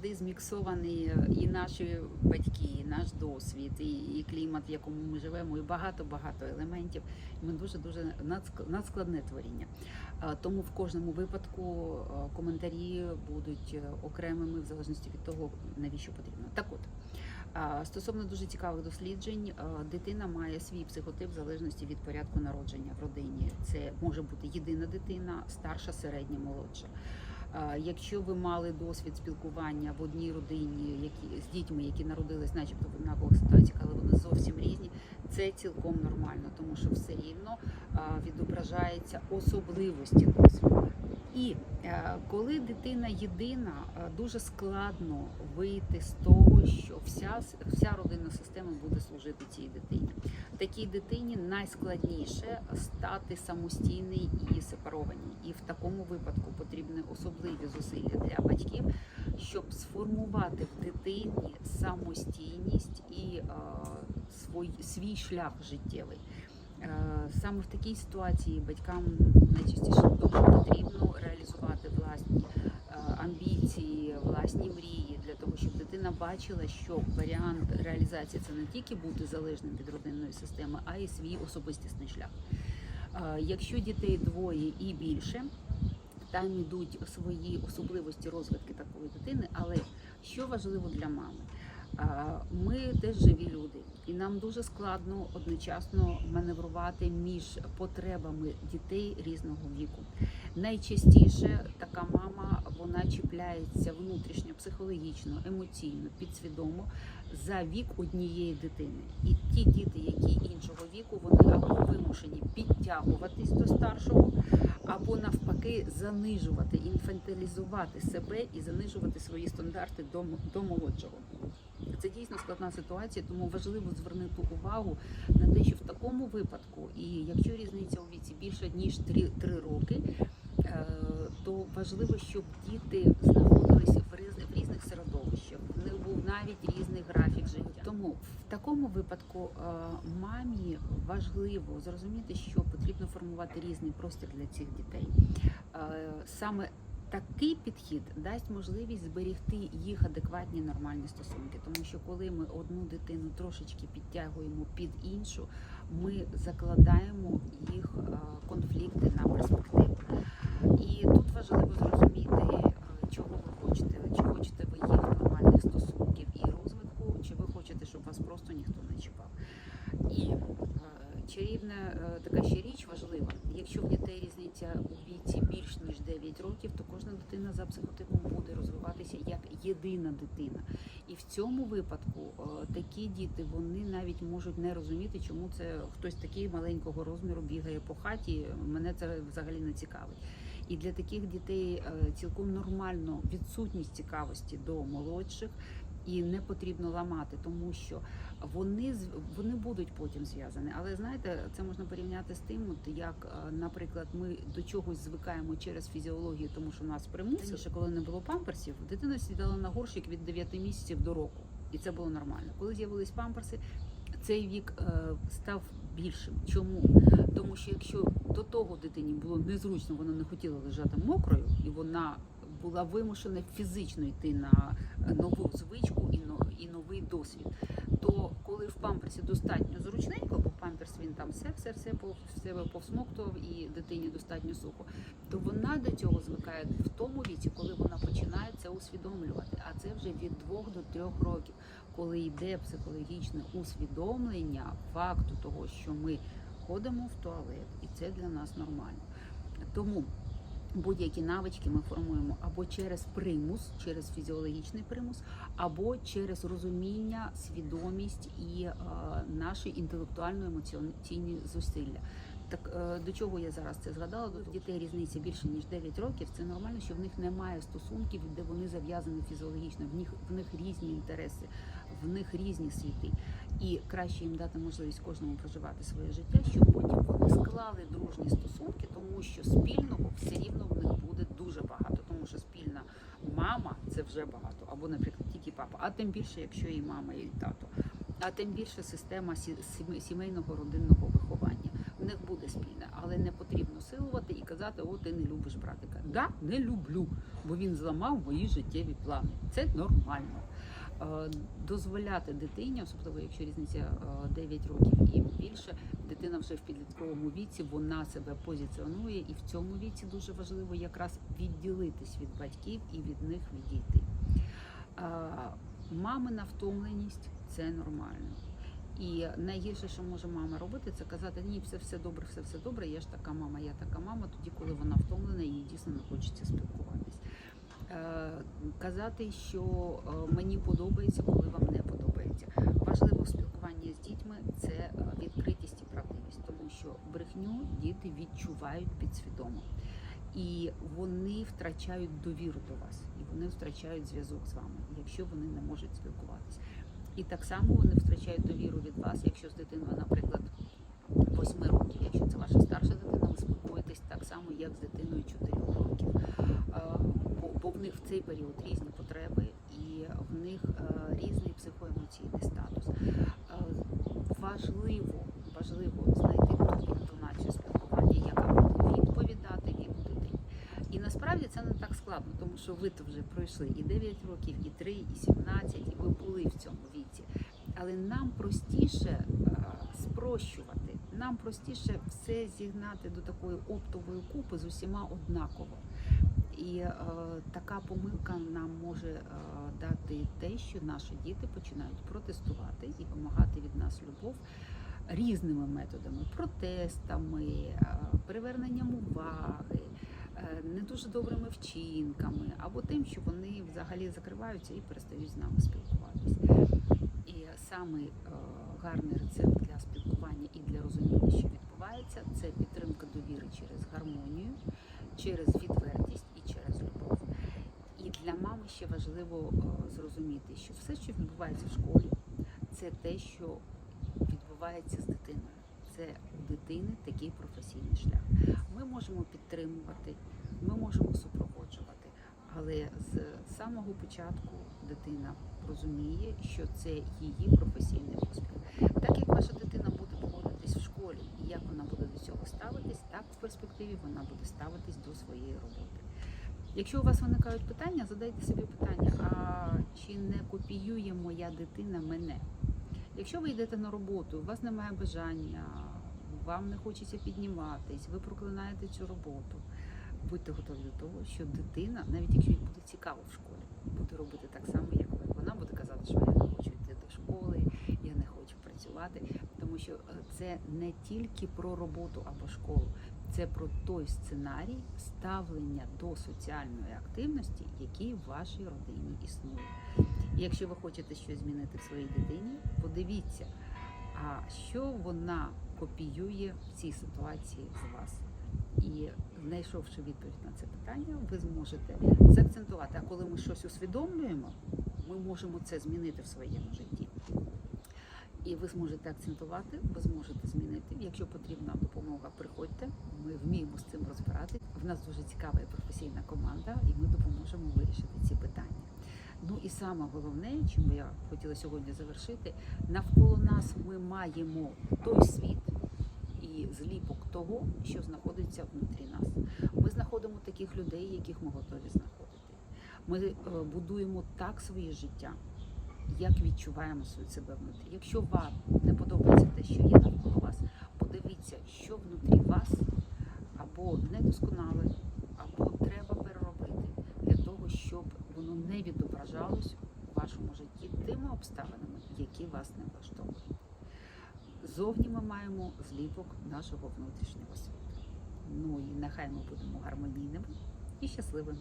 завжди зміксовані і наші батьки, і наш досвід, і, і клімат, в якому ми живемо, і багато багато елементів. Ми дуже дуже надск- надскладне творіння. Тому в кожному випадку коментарі будуть е, окремими в залежності від того, навіщо потрібно. Так от. Стосовно дуже цікавих досліджень, дитина має свій психотип в залежності від порядку народження в родині. Це може бути єдина дитина, старша, середня, молодша. Якщо ви мали досвід спілкування в одній родині, які з дітьми, які народились, начебто в однакових ситуаціях, але вони зовсім різні, це цілком нормально, тому що все рівно відображається особливості досвіду. І е, коли дитина єдина, е, дуже складно вийти з того, що вся вся родинна система буде служити цій дитині. Такій дитині найскладніше стати самостійній і сепарованій. І в такому випадку потрібні особливі зусилля для батьків, щоб сформувати в дитині самостійність і е, свій, свій шлях життєвий. Саме в такій ситуації батькам найчастіше дуже потрібно реалізувати власні е, амбіції, власні мрії для того, щоб дитина бачила, що варіант реалізації це не тільки бути залежним від родинної системи, а й свій особистісний шлях. Е, Якщо дітей двоє і більше, там ідуть свої особливості розвитки такої дитини, але що важливо для мами? А, Ми теж живі люди, і нам дуже складно одночасно маневрувати між потребами дітей різного віку. Найчастіше така мама вона чіпляється внутрішньо, психологічно, емоційно, підсвідомо за вік однієї дитини. І ті діти, які іншого віку, вони або вимушені підтягуватись до старшого, або навпаки занижувати, інфантилізувати себе і занижувати свої стандарти до, до молодшого. Це дійсно складна ситуація, тому важливо звернути увагу на те, що в такому випадку, і якщо різниця у віці більше ніж 3, 3 роки, е, то важливо, щоб діти знаходилися в різних, середовищах. В них був навіть різний графік життя. Тому в такому випадку е, мамі важливо зрозуміти, що потрібно формувати різний простір для цих дітей. Е, Саме Такий підхід дасть можливість зберегти їх адекватні нормальні стосунки, тому що коли ми одну дитину трошечки підтягуємо під іншу, ми закладаємо їх е, конфлікти на перспективу. І тут важливо зрозуміти, е, чого ви хочете, чи хочете ви їх нормальних стосунків і розвитку, чи ви хочете, щоб вас просто ніхто не чіпав. І чарівна е, така ще річ важлива. Якщо в дітей різниця у віці більш ніж 9 років, то кожна дитина за психотипом буде розвиватися як єдина дитина. І в цьому випадку е, такі діти вони навіть можуть не розуміти, чому це хтось такий маленького розміру бігає по хаті. Мене це взагалі не цікавить. І для таких дітей е, цілком нормально відсутність цікавості до молодших. І не потрібно ламати, тому що вони вони будуть потім зв'язані. Але знаєте, це можна порівняти з тим, от як, е, наприклад, ми до чогось звикаємо через фізіологію, тому що нас примусили. Раніше, коли не було памперсів, дитина сідала на горщик від 9 місяців до року, і це було нормально. Коли з'явились памперси, цей вік е, став більшим. Чому? Тому що якщо до того дитині було незручно, вона не хотіла лежати мокрою, і вона була вимушена фізично йти на е, нову звичку і і новий досвід. То коли в памперсі достатньо зручненько, бо памперс він там все, все, все себе повсмоктував і дитині достатньо сухо, то вона до цього звикає в тому віці, коли вона починає це усвідомлювати. А це вже від двох до трьох років, коли йде психологічне усвідомлення факту того, що ми ходимо в туалет, і це для нас нормально. Тому будь-які навички ми формуємо або через примус, через фізіологічний примус, або через розуміння, свідомість і е, наші інтелектуально-емоційні зусилля. Так е, до чого я зараз це згадала? До дітей різниця більше ніж 9 років. Це нормально, що в них немає стосунків, де вони зав'язані фізіологічно. В них в них різні інтереси, в них різні світи. І краще їм дати можливість кожному проживати своє життя, щоб потім вони склали дружні стосунки, тому що спільного все рівно в них буде дуже багато, тому що спільна мама це вже багато, або, наприклад, тільки папа, а тим більше, якщо і мама, і тато, а тим більше система сімейного родинного виховання. В них буде спільне, але не потрібно силувати і казати. о, ти не любиш братика. Да, не люблю, бо він зламав мої життєві плани. Це нормально. Е, Дозволяти дитині, особливо якщо різниця е, 9 років і більше, дитина вже в підлітковому віці, вона себе позиціонує, і в цьому віці дуже важливо якраз відділитись від батьків і від них відійти. Е, Мамина втомленість це нормально. І найгірше, що може мама робити, це казати, ні, все все добре, все все добре. Я ж така мама, я така мама. Тоді, коли вона втомлена, їй дійсно не хочеться спілкуватись. Е, казати, що е, мені подобається, коли вам не подобається. Важливо в спілкуванні з дітьми це е, відкритість і правдивість, тому що брехню діти відчувають підсвідомо. І вони втрачають довіру до вас, і вони втрачають зв'язок з вами, якщо вони не можуть спілкуватися. І так само вони втрачають довіру від вас, якщо з дитиною, наприклад, 8 років, якщо це ваша старша дитина, ви спілкуєтесь так само, як з дитиною 4 років. Бо, в них в цей період різні потреби і в них е, різний психоемоційний статус. Е, Важливо, важливо знайти ту інтонацію спілкування, яка буде відповідати віку дитині. І насправді це не так складно, тому що ви то вже пройшли і 9 років, і 3, і 17, і ви були в цьому віці. Але нам простіше е, спрощувати, нам простіше все зігнати до такої оптової купи з усіма однаково. І е, така помилка нам може е, дати те, що наші діти починають протестувати і вимагати від нас любов різними методами: протестами, е, приверненням уваги, е, не дуже добрими вчинками, або тим, що вони взагалі закриваються і перестають з нами спілкуватись. І самий е, гарний рецепт для спілкування і для розуміння, що відбувається, це підтримка довіри через гармонію, через відвертість і через любов. І для мами ще важливо е, зрозуміти, що все, що відбувається в школі, це те, що відбувається з дитиною. Це у дитини такий професійний шлях. Ми можемо підтримувати, ми можемо супроводжувати, але з самого початку дитина розуміє, що це її професійний успіх. Так як ваша дитина буде поводитись в школі, і як вона буде до цього ставитись, так в перспективі вона буде ставитись до своєї роботи. Якщо у вас виникають питання, задайте собі питання: а чи не копіює моя дитина мене? Якщо ви йдете на роботу, у вас немає бажання, вам не хочеться підніматись, ви проклинаєте цю роботу. Будьте готові до того, що дитина, навіть якщо їй буде цікаво в школі, буде робити так само, як ви. Вона буде казати, що я не хочу йти до школи, я не хочу працювати, тому що е, це не тільки про роботу або школу, це про той сценарій ставлення до соціальної активності, який в вашій родині існує. І якщо ви хочете щось змінити в своїй дитині, подивіться, а що вона копіює в цій ситуації з вас. І знайшовши відповідь на це питання, ви зможете заакцентувати. А коли ми щось усвідомлюємо, ми можемо це змінити в своєму житті. І ви зможете акцентувати, ви зможете змінити. Якщо потрібна допомога, приходьте. Ми вміємо з цим розбиратися. В нас дуже цікава і професійна команда, і ми допоможемо вирішити ці питання. Ну і саме головне, чим я хотіла сьогодні завершити, навколо нас ми маємо той світ і зліпок того, що знаходиться внутрі нас. Ми знаходимо таких людей, яких ми готові знаходити. Ми е, будуємо так своє життя, як відчуваємо себе внутрі. Якщо вам не подобається те, що є навколо вас, подивіться, що внутрі вас або недосконале, або треба переробити для того, щоб воно не відображалось у вашому житті тими обставинами, які вас не влаштовують. Зовні ми маємо зліпок нашого внутрішнього світу. Ну і нехай ми будемо гармонійними і щасливими.